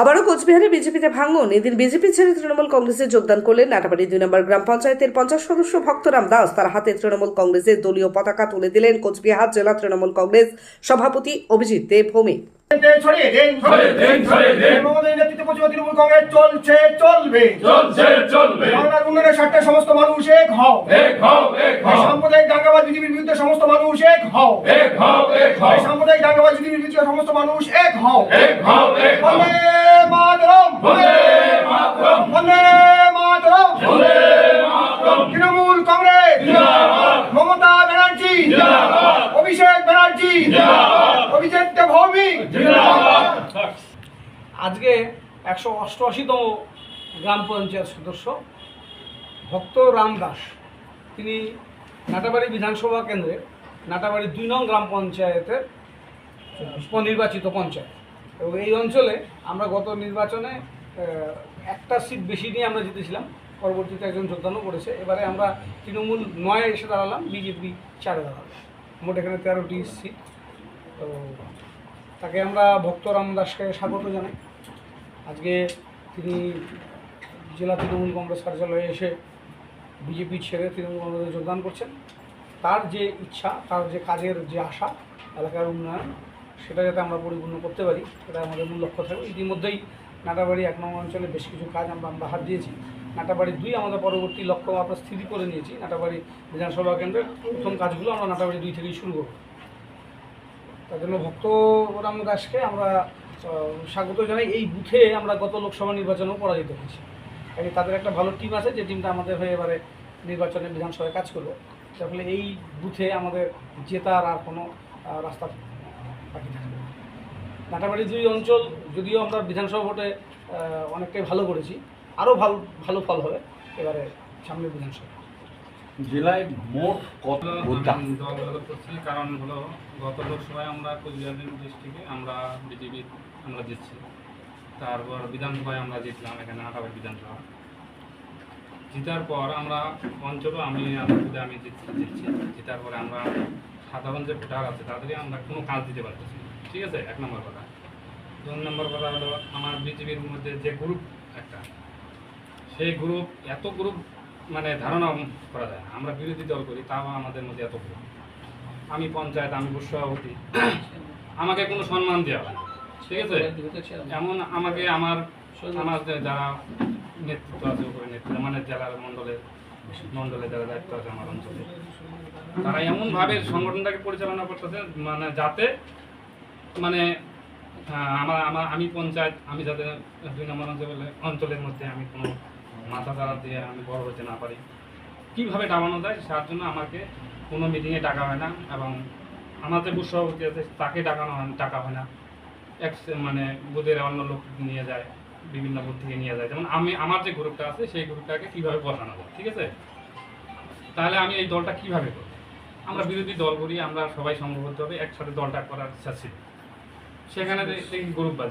আবারও কোচবিহারে বিজেপিতে ভাঙন। এদিন বিজেপি ছেড়ে তৃণমূল কংগ্রেসে যোগদান করলেন নাটাবাড়ি দুই নম্বর গ্রাম পঞ্চায়েতের পঞ্চাশ সদস্য ভক্তরাম দাস। তার হাতে তৃণমূল কংগ্রেসের দলীয় পতাকা তুলে দিলেন কোচবিহার জেলা তৃণমূল কংগ্রেস সভাপতি অভিজিৎ দেবভৌমিক ছড়িয়ে দিন ছড়িয়ে দিন ছড়িয়ে দিন মমতার নেতৃত্বে পশ্চিমবঙ্গ তৃণমূল কংগ্রেস চলছে চলবে। চলছে চলবে। বাংলার উন্নয়নের স্বার্থে সমস্ত মানুষ এক হও। এক হও এক হও। সাম্প্রদায়িক দাঙ্গাবাজ বিজেপির বিরুদ্ধে সমস্ত মানুষ এক হও। এক হও এক হও। সাম্প্রদায়িক দাঙ্গাবাজ বিজেপির বিরুদ্ধে সমস্ত মানুষ এক হও। এক হও এক হও। আজকে একশো অষ্টআশিতম গ্রাম পঞ্চায়েত সদস্য ভক্ত রাম দাস। তিনি নাটাবাড়ি বিধানসভা কেন্দ্রে নাটাবাড়ি দুই নং গ্রাম পঞ্চায়েতের নির্বাচিত পঞ্চায়েত। এবং এই অঞ্চলে আমরা গত নির্বাচনে একটা সিট বেশি নিয়ে আমরা জিতেছিলাম। পরবর্তীতে একজন যোগদানও করেছে। এবারে আমরা তৃণমূল নয় এসে দাঁড়ালাম, বিজেপি চারে দাঁড়ালাম মোট এখানে তেরোটি সিট। তো তাকে আমরা ভক্ত রামদাসকে স্বাগত জানাই। আজকে তিনি জেলা তৃণমূল কংগ্রেস কার্যালয়ে এসে বিজেপি ছেড়ে তৃণমূল কংগ্রেসে যোগদান করছেন। তার যে ইচ্ছা, তার যে কাজের যে আশা, এলাকার উন্নয়ন, সেটা যাতে আমরা পরিপূর্ণ করতে পারি, সেটা আমাদের মূল লক্ষ্য থাকবে। ইতিমধ্যেই নাটাবাড়ি এক নম্বর অঞ্চলে বেশ কিছু কাজ আমরা আমরা হাত দিয়েছি। নাটাবাড়ি দুই আমাদের পরবর্তী লক্ষ্য আমরা স্থিতি করে নিয়েছি। নাটাবাড়ি বিধানসভা কেন্দ্রের প্রথম কাজগুলো আমরা নাটাবাড়ি দুই থেকেই শুরু করব। তার জন্য ভক্ত রাম দাসকে আমরা স্বাগত জানাই। এই বুথে আমরা গত লোকসভা নির্বাচনেও পরাজিত হয়েছি। কাজে তাদের একটা ভালো টিম আছে, যে টিমটা আমাদের হয়ে এবারে নির্বাচনে বিধানসভায় কাজ করবে। তার ফলে এই বুথে আমাদের জেতার আর কোনো রাস্তা বাকি থাকবে। নাটাবাড়ি দুই অঞ্চল, যদিও আমরা বিধানসভা ভোটে অনেকটাই ভালো করেছি, আরও ভালো ভালো ফল হবে এবারে সামনের বিধানসভা। জেলায় মোট কত দলগত করছি কারণ হলো গত লোকসভায় আমরা কোচবিহার ডিস্ট্রিক্টে আমরা বিজেপি আমরা জিতছি। তারপর বিধানসভায় আমরা জিতলাম এখানে আটাবাড়ি বিধানসভা। জিতার পর আমরা অঞ্চলও আমি আমার আমি জিতছি জিতছি। জিতার পরে আমরা সাধারণ যে ভোটার আছে তাদেরই আমরা কোনো কাজ দিতে পারতেছি ঠিক আছে? এক নম্বর কথা। দুই নম্বর কথা হলো আমার বিজেপির মধ্যে যে গ্রুপ একটা সেই গ্রুপ এত গ্রুপ মানে ধারণা করা যায় আমরা বিরোধী দল করি, তাও আমাদের মধ্যে এত গ্রুপ আমি পঞ্চায়েত, আমি বুথ সভাপতি, আমাকে কোনো সম্মান দেওয়া হয় ঠিক আছে? এমন আমাকে আমার আমার যারা নেতৃত্ব আছে, উপরে নেতৃত্ব মানে জেলার মণ্ডলে মণ্ডলে যারা দায়িত্ব আছে আমার অঞ্চলে, তারা এমনভাবে সংগঠনটাকে পরিচালনা করতেছে মানে যাতে মানে আমার আমার, আমি পঞ্চায়েত, আমি যাতে দুই নম্বর অঞ্চলে, অঞ্চলের মধ্যে আমি কোনো মাথা তারা দিয়ে আমি বড় হতে না পারি। কীভাবে ডাবানো যায় তার জন্য আমাকে কোনো মিটিংয়ে ডাকা হয় না এবং আমার যে সভাপতি আছে তাকে ডাকানো হয়, ডাকা হয় না। এক মানে বুধের অন্য লোক নিয়ে যায়, বিভিন্ন বুথ থেকে নিয়ে যায়। যেমন আমি, আমার যে গ্রুপটা আছে সেই গ্রুপটাকে কীভাবে বসানো যায়, ঠিক আছে? তাহলে আমি এই দলটা কীভাবে করব? আমরা বিরোধী দল করি, আমরা সবাই সংঘবদ্ধভাবে একসাথে দলটা করার ইচ্ছা সেখানে দেখি গ্রুপ বাজ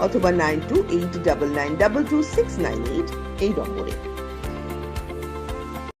অথবা nine two eight double nine double two six nine eight এই নম্বরে।